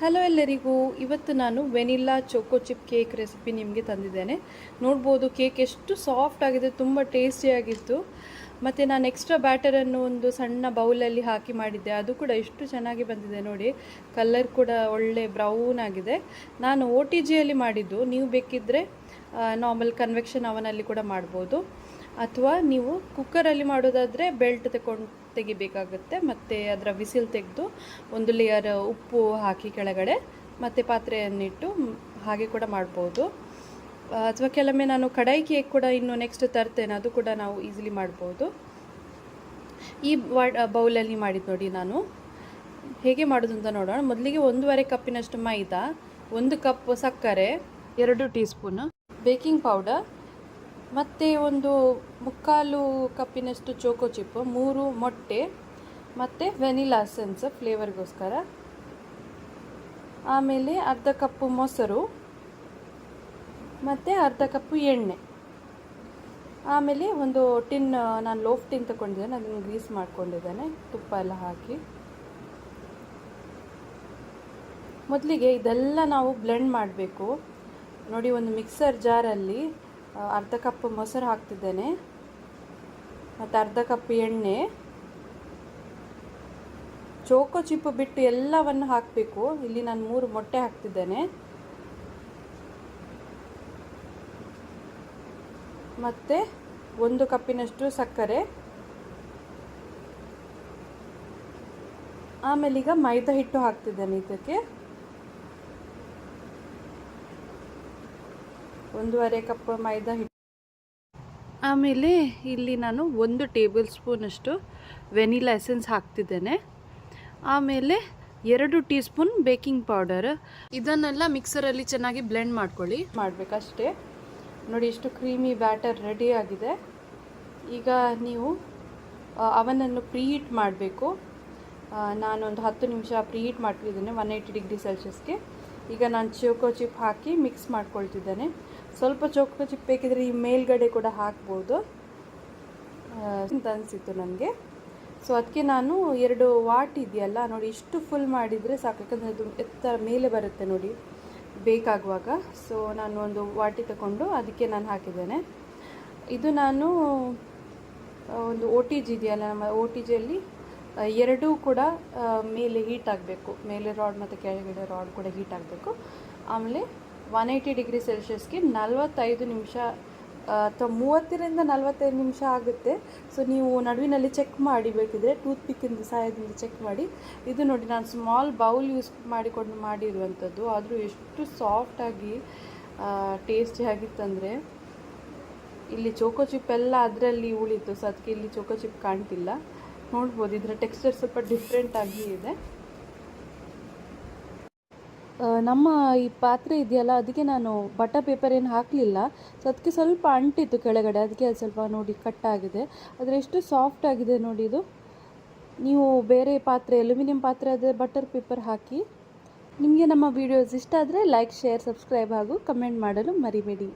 Hello ಎಲ್ಲರಿಗೂ, ಇವತ್ತು ನಾನು vanilla choco chip cake recipe ನಿಮಗೆ ತಂದಿದ್ದೇನೆ. ನೋಡ್ಬೋದು ಕೇಕ್ ಎಷ್ಟು ಸಾಫ್ಟ್ ಆಗಿದೆ, ತುಂಬ ಟೇಸ್ಟಿಯಾಗಿತ್ತು ಮತ್ತು ನಾನು ಎಕ್ಸ್ಟ್ರಾ ಬ್ಯಾಟರನ್ನು ಒಂದು ಸಣ್ಣ ಬೌಲಲ್ಲಿ ಹಾಕಿ ಮಾಡಿದ್ದೆ. ಅದು ಕೂಡ ಎಷ್ಟು ಚೆನ್ನಾಗಿ ಬಂದಿದೆ ನೋಡಿ. ಕಲರ್ ಕೂಡ ಒಳ್ಳೆ ಬ್ರೌನ್ ಆಗಿದೆ. ನಾನು ಓ ಟಿ ಜಿಯಲ್ಲಿ ಮಾಡಿದ್ದು. ನೀವು ಬೇಕಿದ್ದರೆ ನಾರ್ಮಲ್ ಕನ್ವೆಕ್ಷನ್ ಅವನಲ್ಲಿ ಕೂಡ ಮಾಡ್ಬೋದು. ಅಥವಾ ನೀವು ಕುಕ್ಕರಲ್ಲಿ ಮಾಡೋದಾದರೆ ಬೆಲ್ಟ್ ತಗೊಂಡು ತೆಗಿಬೇಕಾಗುತ್ತೆ, ಮತ್ತು ಅದರ ವಿಸಿಲ್ ತೆಗೆದು ಒಂದು ಲೇಯರ್ ಉಪ್ಪು ಹಾಕಿ ಕೆಳಗಡೆ, ಮತ್ತು ಪಾತ್ರೆಯನ್ನಿಟ್ಟು ಹಾಗೆ ಕೂಡ ಮಾಡ್ಬೋದು. ಅಥವಾ ಕೆಲವೊಮ್ಮೆ ನಾನು ಕಡಾಯಿ ಕೇಕ್ ಕೂಡ ಇನ್ನು ನೆಕ್ಸ್ಟ್ ತರ್ತೇನೆ, ಅದು ಕೂಡ ನಾವು ಈಸಿಲಿ ಮಾಡ್ಬೋದು. ಈ ಬೌಲಲ್ಲಿ ಮಾಡಿದ್ದು ನೋಡಿ ನಾನು. ಹೇಗೆ ಮಾಡೋದು ಅಂತ ನೋಡೋಣ. ಮೊದಲಿಗೆ ಒಂದೂವರೆ ಕಪ್ಪಿನಷ್ಟು ಮೈದಾ, ಒಂದು ಕಪ್ ಸಕ್ಕರೆ, ಎರಡು ಟೀ ಸ್ಪೂನ್ ಬೇಕಿಂಗ್ ಪೌಡರ್, ಮತ್ತು ಒಂದು ಮುಕ್ಕಾಲು ಕಪ್ಪಿನಷ್ಟು ಚೋಕೋ ಚಿಪ್ಪು, ಮೂರು ಮೊಟ್ಟೆ, ಮತ್ತು ವೆನಿಲಾ ಸೆನ್ಸ್ ಫ್ಲೇವರ್ಗೋಸ್ಕರ. ಆಮೇಲೆ ಅರ್ಧ ಕಪ್ಪು ಮೊಸರು, ಮತ್ತು ಅರ್ಧ ಕಪ್ಪು ಎಣ್ಣೆ. ಆಮೇಲೆ ಒಂದು ಟಿನ್, ನಾನು ಲೋಫ್ ಟಿನ್ ತಗೊಂಡಿದ್ದೇನೆ, ಅದನ್ನು ಗ್ರೀಸ್ ಮಾಡ್ಕೊಂಡಿದ್ದೇನೆ, ತುಪ್ಪ ಎಲ್ಲ ಹಾಕಿ. ಮೊದಲಿಗೆ ಇದೆಲ್ಲ ನಾವು ಬ್ಲೆಂಡ್ ಮಾಡಬೇಕು. ನೋಡಿ, ಒಂದು ಮಿಕ್ಸರ್ ಜಾರಲ್ಲಿ ಅರ್ಧ ಕಪ್ ಮೊಸರು ಹಾಕ್ತಿದ್ದೇನೆ. ಮತ್ತು ಅರ್ಧ ಕಪ್ ಎಣ್ಣೆ. ಚೋಕೋ ಚಿಪ್ಪು ಬಿಟ್ಟು ಎಲ್ಲವನ್ನು ಹಾಕಬೇಕು. ಇಲ್ಲಿ ನಾನು ಮೂರು ಮೊಟ್ಟೆ ಹಾಕ್ತಿದ್ದೇನೆ. ಮತ್ತು ಒಂದು ಕಪ್ಪಿನಷ್ಟು ಸಕ್ಕರೆ. ಆಮೇಲೆ ಈಗ ಮೈದಾ ಹಿಟ್ಟು ಹಾಕ್ತಿದ್ದೇನೆ ಇದಕ್ಕೆ. ಒಂದೂವರೆ ಕಪ್ ಮೈದಾ ಹಿಟ್ಟು. ಆಮೇಲೆ ಇಲ್ಲಿ ನಾನು ಒಂದು ಟೇಬಲ್ ಸ್ಪೂನಷ್ಟು ವೆನಿಲಾ ಎಸೆನ್ಸ್ ಹಾಕ್ತಿದ್ದೇನೆ. ಆಮೇಲೆ ಎರಡು ಟೀ ಸ್ಪೂನ್ ಬೇಕಿಂಗ್ ಪೌಡರ್. ಇದನ್ನೆಲ್ಲ ಮಿಕ್ಸರಲ್ಲಿ ಚೆನ್ನಾಗಿ ಬ್ಲೆಂಡ್ ಮಾಡ್ಕೊಳ್ಳಿ. ಮಾಡಬೇಕಷ್ಟೇ. ನೋಡಿ, ಇಷ್ಟು ಕ್ರೀಮಿ ಬ್ಯಾಟರ್ ರೆಡಿ ಆಗಿದೆ. ಈಗ ನೀವು ಅವನನ್ನು ಪ್ರೀಹೀಟ್ ಮಾಡಬೇಕು. ನಾನೊಂದು ಹತ್ತು ನಿಮಿಷ ಪ್ರೀಹೀಟ್ ಮಾಡ್ತಿದ್ದೇನೆ, ಒನ್ ಏಯ್ಟಿ ಡಿಗ್ರಿ ಸೆಲ್ಸಿಯಸ್ಗೆ ಈಗ ನಾನು ಚೋಕೋ ಚಿಪ್ ಹಾಕಿ ಮಿಕ್ಸ್ ಮಾಡ್ಕೊಳ್ತಿದ್ದೇನೆ. ಸ್ವಲ್ಪ ಚೌಕ ಚಿಪ್ಪೇಕಿದ್ರೆ ಈ ಮೇಲ್ಗಡೆ ಕೂಡ ಹಾಕ್ಬೋದು. ಅಂತ ಅನಿಸಿತ್ತು ನನಗೆ. ಸೊ ಅದಕ್ಕೆ ನಾನು ಎರಡು ವಾಟ್ ಇದೆಯಲ್ಲ, ನೋಡಿ ಇಷ್ಟು ಫುಲ್ ಮಾಡಿದರೆ ಸಾಕು, ಯಾಕಂದರೆ ಅದು ಎತ್ತರ ಮೇಲೆ ಬರುತ್ತೆ ನೋಡಿ, ಬೇಕಾಗುವಾಗ. ಸೊ ನಾನು ಒಂದು ವಾಟಿ ತಗೊಂಡು ಅದಕ್ಕೆ ನಾನು ಹಾಕಿದ್ದೇನೆ. ಇದು ನಾನು ಒಂದು ಓ ಟಿ ಜಿ ಇದೆಯಲ್ಲ, ನಮ್ಮ ಓ ಟಿ ಜಿಯಲ್ಲಿ ಎರಡೂ ಕೂಡ ಮೇಲೆ ಹೀಟ್ ಆಗಬೇಕು ಮೇಲೆ ರಾಡ್ ಮತ್ತು ಕೆಳಗಡೆ ರಾಡ್ ಕೂಡ ಹೀಟ್ ಆಗಬೇಕು ಆಮೇಲೆ ಒನ್ ಏಯ್ಟಿ ಡಿಗ್ರಿ ಸೆಲ್ಸಿಯಸ್ಗೆ ನಲವತ್ತೈದು ನಿಮಿಷ ಅಥವಾ ಮೂವತ್ತರಿಂದ ನಲವತ್ತೈದು ನಿಮಿಷ ಆಗುತ್ತೆ. ಸೊ ನೀವು ನಡುವಿನಲ್ಲಿ ಚೆಕ್ ಮಾಡಿ, ಬೇಕಿದ್ರೆ ಟೂತ್ ಪಿಕ್ಕಿಂದ ಸಹಾಯದಿಂದ ಚೆಕ್ ಮಾಡಿ. ಇದು ನೋಡಿ, ನಾನು ಸ್ಮಾಲ್ ಬೌಲ್ ಯೂಸ್ ಮಾಡಿಕೊಂಡು ಮಾಡಿರುವಂಥದ್ದು. ಆದರೂ ಎಷ್ಟು ಸಾಫ್ಟಾಗಿ ಟೇಸ್ಟಿ ಆಗಿತ್ತಂದರೆ, ಇಲ್ಲಿ ಚೋಕೋ ಚಿಪ್ ಎಲ್ಲ ಅದರಲ್ಲಿ ಉಳಿತು. ಸೊ ಅದಕ್ಕೆ ಇಲ್ಲಿ ಚೋಕೋ ಚಿಪ್ ಕಾಣ್ತಿಲ್ಲ. ನೋಡ್ಬೋದು, ಇದರ ಟೆಕ್ಸ್ಚರ್ ಸ್ವಲ್ಪ ಡಿಫ್ರೆಂಟಾಗಿ ಇದೆ. ನಮ್ಮ ಈ ಪಾತ್ರೆ ಇದೆಯಲ್ಲ, ಅದಕ್ಕೆ ನಾನು ಬಟರ್ ಪೇಪರ್ ಏನು ಹಾಕಲಿಲ್ಲ. ಸೊ ಅದಕ್ಕೆ ಸ್ವಲ್ಪ ಅಂಟಿತ್ತು ಕೆಳಗಡೆ, ಅದಕ್ಕೆ ಅದು ಸ್ವಲ್ಪ ನೋಡಿ ಕಟ್ಟಾಗಿದೆ ಆದರೆ ಎಷ್ಟು ಸಾಫ್ಟ್ ಆಗಿದೆ ನೋಡಿ ಇದು. ನೀವು ಬೇರೆ ಪಾತ್ರೆ ಅಲ್ಯೂಮಿನಿಯಂ ಪಾತ್ರೆ ಆದರೆ ಬಟರ್ ಪೇಪರ್ ಹಾಕಿ. ನಿಮಗೆ ನಮ್ಮ ವಿಡಿಯೋಸ್ ಇಷ್ಟ ಆದರೆ ಲೈಕ್ ಶೇರ್ ಸಬ್ಸ್ಕ್ರೈಬ್ ಹಾಗೂ ಕಮೆಂಟ್ ಮಾಡಲು ಮರಿಬೇಡಿ.